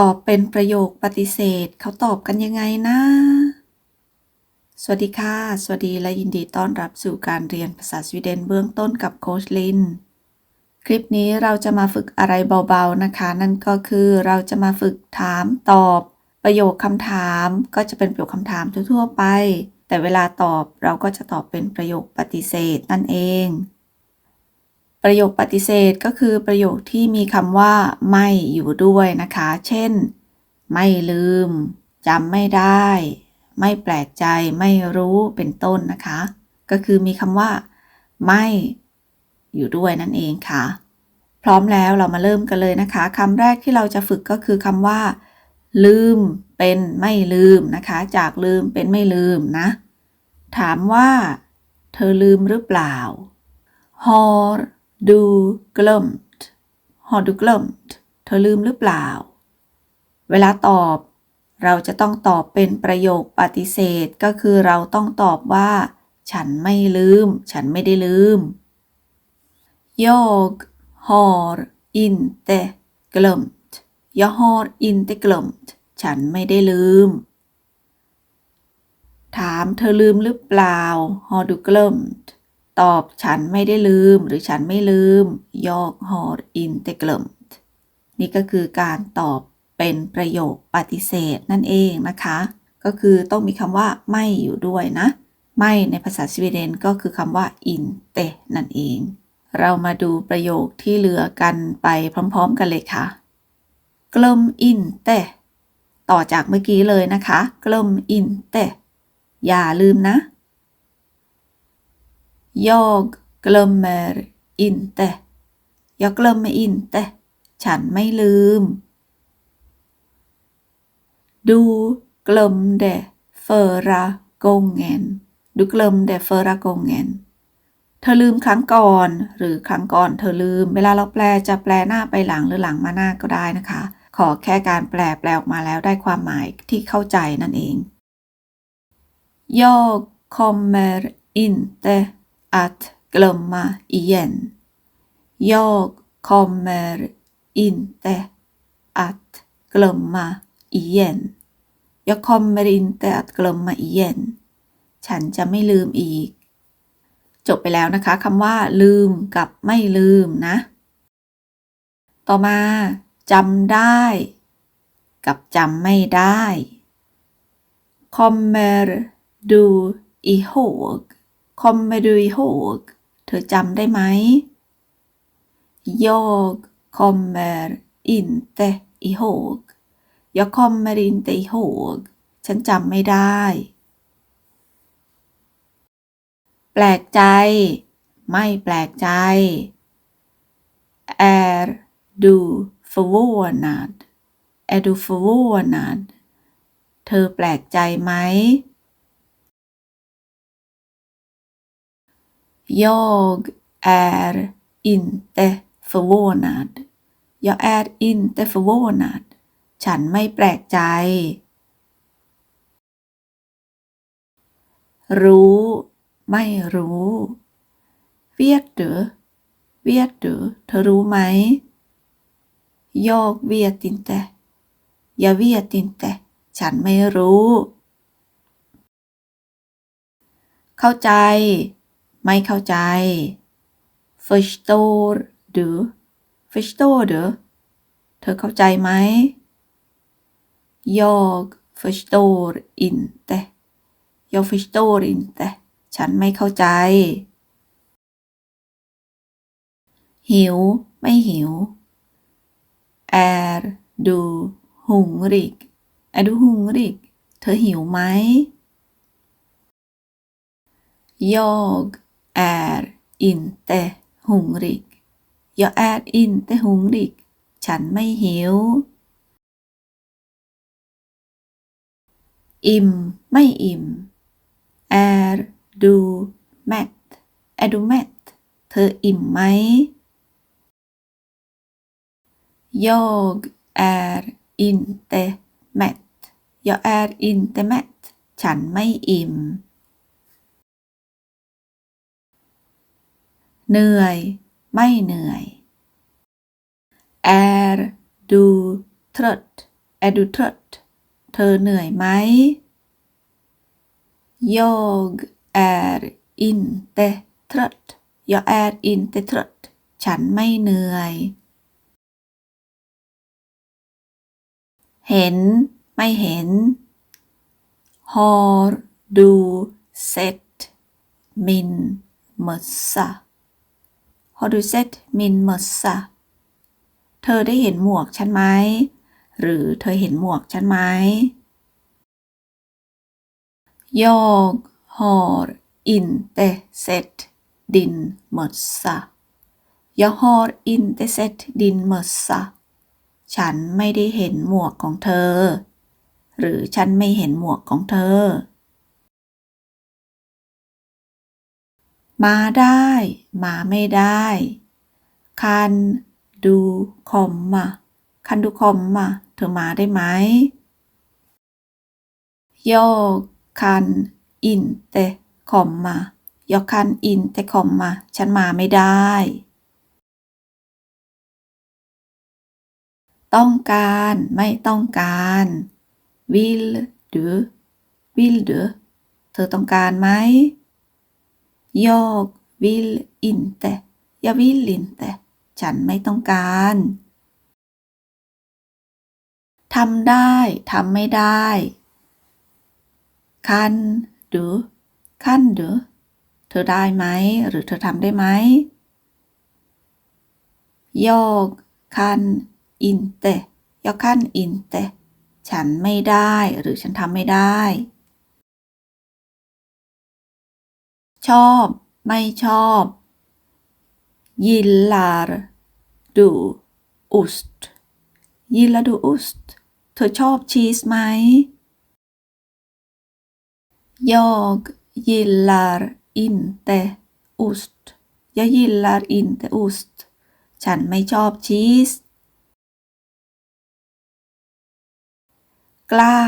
ตอบเป็นประโยคปฏิเสธ เขาตอบกันยังไงนะ สวัสดีค่ะ สวัสดีและยินดีต้อนรับสู่การเรียนภาษาสวีเดนเบื้องต้นกับโคชลิน คลิปนี้เราจะมาฝึกอะไรเบาๆนะคะ นั่นก็คือเราจะมาฝึกถามตอบ ประโยคคำถามก็จะเป็นประโยคคำถามทั่วๆไป แต่เวลาตอบเราก็จะตอบเป็นประโยคปฏิเสธนั่นเอง ประโยคปฏิเสธก็คือประโยคที่มีคำว่า ไม่อยู่ด้วยนะคะ เช่น ไม่ลืมจำไม่ได้ ไม่แปลกใจ ไม่รู้เป็นต้นนะคะ ก็คือมีคำว่า ไม่อยู่ด้วยนั่นเองค่ะ พร้อมแล้วเรามาเริ่มกันเลยนะคะคำแรกที่เราจะฝึกก็คือคำว่า ลืมเป็นไม่ลืมนะคะ จากลืมเป็นไม่ลืมนะ ถามว่า เธอลืมหรือเปล่า Har du glömt Har du glömt เธอลืมหรือเปล่า เวลาตอบ เราจะต้องตอบเป็นประโยคปฏิเสธก็คือเราต้องตอบว่า ฉันไม่ลืม ฉันไม่ได้ลืม Jag har inte glömt Jag har inte glömt ฉันไม่ได้ลืม ถามเธอลืมหรือเปล่า Har du glömt ตอบฉันไม่ได้ลืมหรือฉันไม่ลืม Jag har inte glömt นี่ก็คือการตอบเป็นประโยคปฏิเสธนั่นเองนะคะ ก็คือต้องมีคำว่าไม่อยู่ด้วยนะ ไม่ในภาษาสวีเดนก็คือคำว่า inte นั่นเอง เรามาดูประโยคที่เหลือกันไปพร้อม ๆ กันเลยค่ะ glöm inte ต่อจากเมื่อกี้เลยนะคะ glöm inte อย่าลืมนะ Jag glömmer inte Jag glömmer inte ฉันไม่ลืม Du glömde förra gången Du glömde förra gången เธอลืมครั้งก่อน หรือครั้งก่อนเธอลืม เวลาเราแปลจะแปลหน้าไปหลังหรือหลังมาหน้าก็ได้นะคะ ขอแค่การแปลแปลออกมาแล้วได้ความหมายที่เข้าใจนั่นเอง Jag kommer inte att glömma igen Jag kommer inte att glömma igen Jag kommer inte att glömma igen ฉันจะไม่ลืมอีก จบไปแล้วนะคะคำว่า ลืมกับไม่ลืมนะ ต่อมาจำได้ กับจำไม่ได้ kommer du ihåg kommer du ihåg เธอจำได้ไหม jag kommer inte ihåg jag kommer inte ihåg ฉันจำไม่ได้ แปลกใจ ไม่แปลกใจ är du förvånad är du förvånad เธอแปลกใจไหม Jag är inte förvånad Jag är inte förvånad ฉันไม่แปลกใจ รู้ ไม่รู้ vet du vet du เธอรู้ไหม jag vet inte jag vet inte ฉันไม่รู้ เข้าใจ ไม่เข้าใจ förstår du förstår du เธอเข้าใจไหม jag förstår inte jag förstår inte ฉันไม่เข้าใจ หิว ไม่หิว är du hungrig är du hungrig เธอหิวไหม jag är inte hungrig jag är inte hungrig ฉันไม่หิว อิ่ม ไม่อิ่ม är du mätt är du mätt เธออิ่มไหม jag är inte mätt jag är inte mätt ฉันไม่อิ่ม เหนื่อย ไม่เหนื่อย är du trött är du trött เธอเหนื่อยไหม Jag är inte trött jag är inte trött ฉันไม่เหนื่อย เห็น ไม่เห็น Har du sett min mössa Har du sett min mössa เธอได้เห็นหมวกฉันไหม หรือเธอเห็นหมวกฉันไหม Jag har inte sett din mössa Jag har inte sett din mössa ฉันไม่ได้เห็นหมวกของเธอ หรือฉันไม่เห็นหมวกของเธอ มาได้ มาไม่ได้คันดูคอมมาคันดูคอมมาเธอมาได้ไหม Jag kan inte komma Jag kan inte komma ฉันมาไม่ได้ ต้องการไม่ต้องการ vill du vill du เธอต้องการไหม Jag vill inte jag vill inte ฉันไม่ต้องการทำได้ทำไม่ได้ คันดูคันดูเธอได้ไหม หรือเธอทำได้ไหม Jag kan inte jag kan inte ฉันไม่ได้ หรือฉันทำไม่ได้ ชอบ ไม่ชอบ gillar du ost gillar du ost เธอชอบชีสไหม Jag gillar inte ost jag gillar inte ost ฉันไม่ชอบชีส กล้า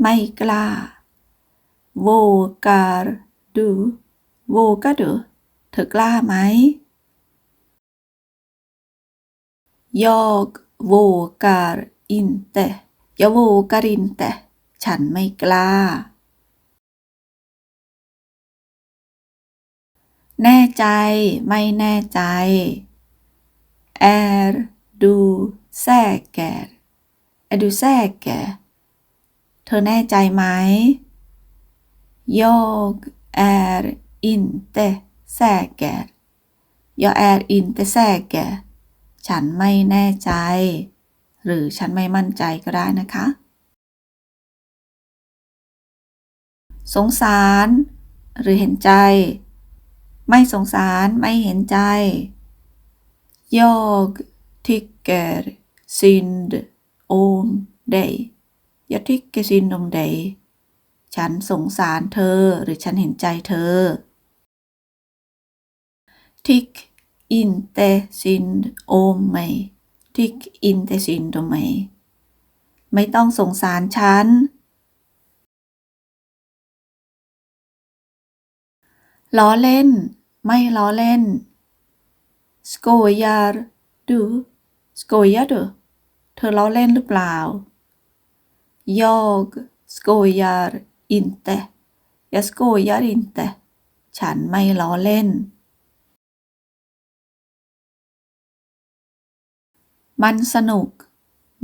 ไม่กล้า vågar du vågar du เธอกล้าไหม Jag vågar inte jag vågar inte ฉันไม่กล้า แน่ใจ ไม่แน่ใจ är du säker är du säker เธอแน่ใจไหม Jag är inte säker jag är inte säker ฉันไม่แน่ใจ หรือฉันไม่มั่นใจก็ได้นะคะ สงสาร หรือเห็นใจ ไม่สงสารไม่เห็นใจ Jag tycker synd om dig jag tycker synd om dig ฉันสงสารเธอ หรือฉันเห็นใจเธอ Tyck inte synd om mig Tyck inte synd om mig ไม่ต้องสงสารฉัน ล้อเล่น ไม่ล้อเล่น skojar du skojar du เธอล้อเล่นหรือเปล่า jag skojar inte jag skojar inte ฉันไม่ล้อเล่น มันสนุก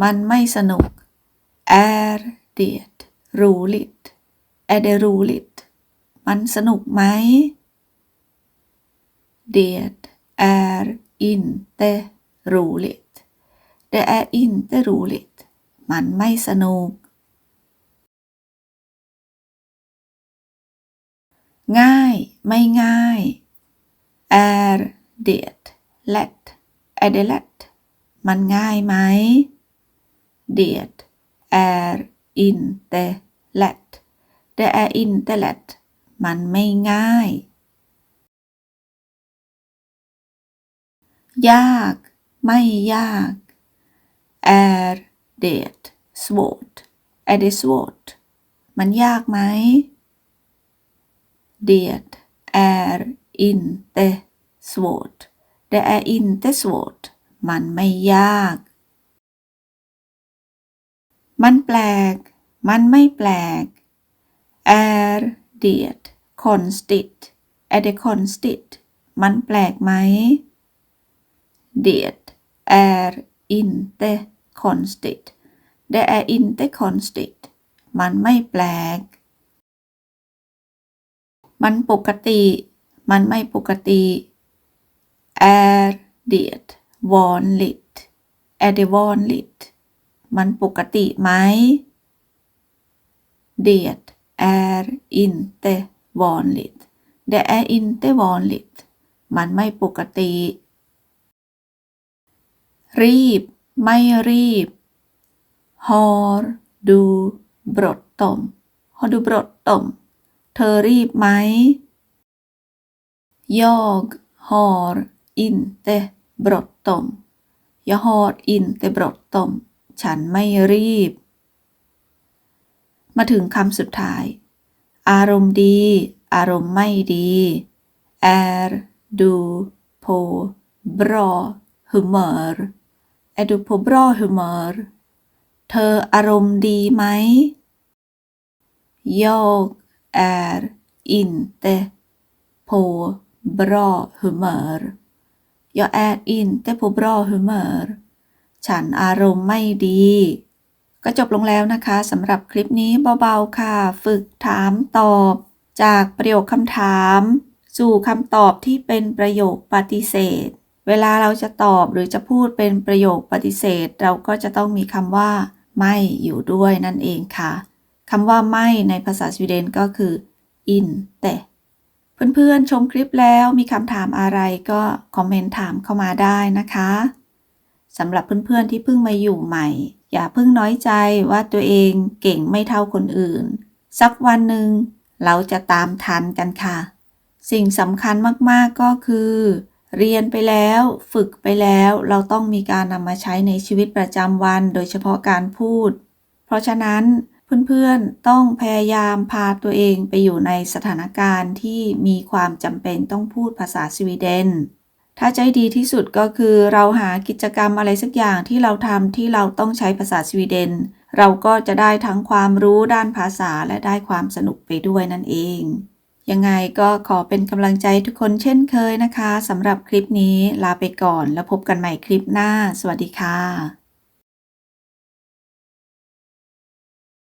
มันไม่สนุก är det roligt är det roligt มันสนุกไหม det är inte roligt det är inte roligt มันไม่สนุก ง่าย ไม่ง่าย är det lätt är det lätt มันง่ายไหม det är inte lätt det är inte lätt มันไม่ง่าย ยาก ไม่ยาก är det svårt är det svårt มันยากไหม det är inte svårt det är inte svårt มันไม่ยาก มันแปลก มันไม่แปลก är det konstigt är det konstigt มันแปลกไหม det är inte konstigt det är inte konstigt มันไม่แปลก มันปกติ มันไม่ปกติ är det vanligt är det vanligt มันปกติไหม det är inte vanligt det är inte vanligt มันไม่ปกติ รีบ ไม่รีบ har du bråttom har du bråttom เธอรีบไหม jag har inte bråttom om ยฮอดอินเตบรดตม ฉันไม่รีบ มาถึงคำสุดท้าย อารมณ์ดี อารมณ์ไม่ดี er du på bra humör är du på bra humör เมอร์เธออารมณ์ดีไหม jag är inte på bra เมอร์ jag är inte på bra humör ฉันอารมณ์ไม่ดี ก็จบลงแล้วนะคะสำหรับคลิปนี้เบาๆค่ะ ฝึกถามตอบ จากประโยคคำถาม สู่คำตอบที่เป็นประโยคปฏิเสธ เวลาเราจะตอบหรือจะพูดเป็นประโยคปฏิเสธ เราก็จะต้องมีคำว่า ไม่อยู่ด้วยนั่นเองค่ะคำว่าไม่ในภาษาสวีเดนก็คือ in แต่ เพื่อนๆชมคลิปแล้วมีคำถามอะไรก็คอมเมนต์ถามเข้ามาได้นะคะสำหรับเพื่อนๆที่เพิ่งมาอยู่ใหม่ อย่าเพิ่งน้อยใจว่าตัวเองเก่งไม่เท่าคนอื่น สักวันหนึ่งเราจะตามทันกันค่ะ สิ่งสำคัญมากๆก็คือ เรียนไปแล้วฝึกไปแล้วเราต้องมีการนำมาใช้ในชีวิตประจำวัน โดยเฉพาะการพูด เพราะฉะนั้น เพื่อนๆ ต้องพยายามพาตัวเองไปอยู่ในสถานการณ์ที่มีความจำเป็นต้องพูดภาษาสวีเดน ถ้าใจดีที่สุดก็คือเราหากิจกรรมอะไรสักอย่างที่เราทำที่เราต้องใช้ภาษาสวีเดน เราก็จะได้ทั้งความรู้ด้านภาษาและได้ความสนุกไปด้วยนั่นเอง ยังไงก็ขอเป็นกำลังใจทุกคนเช่นเคยนะคะสำหรับคลิปนี้ลาไปก่อนแล้วพบกันใหม่คลิปหน้า สวัสดีค่ะ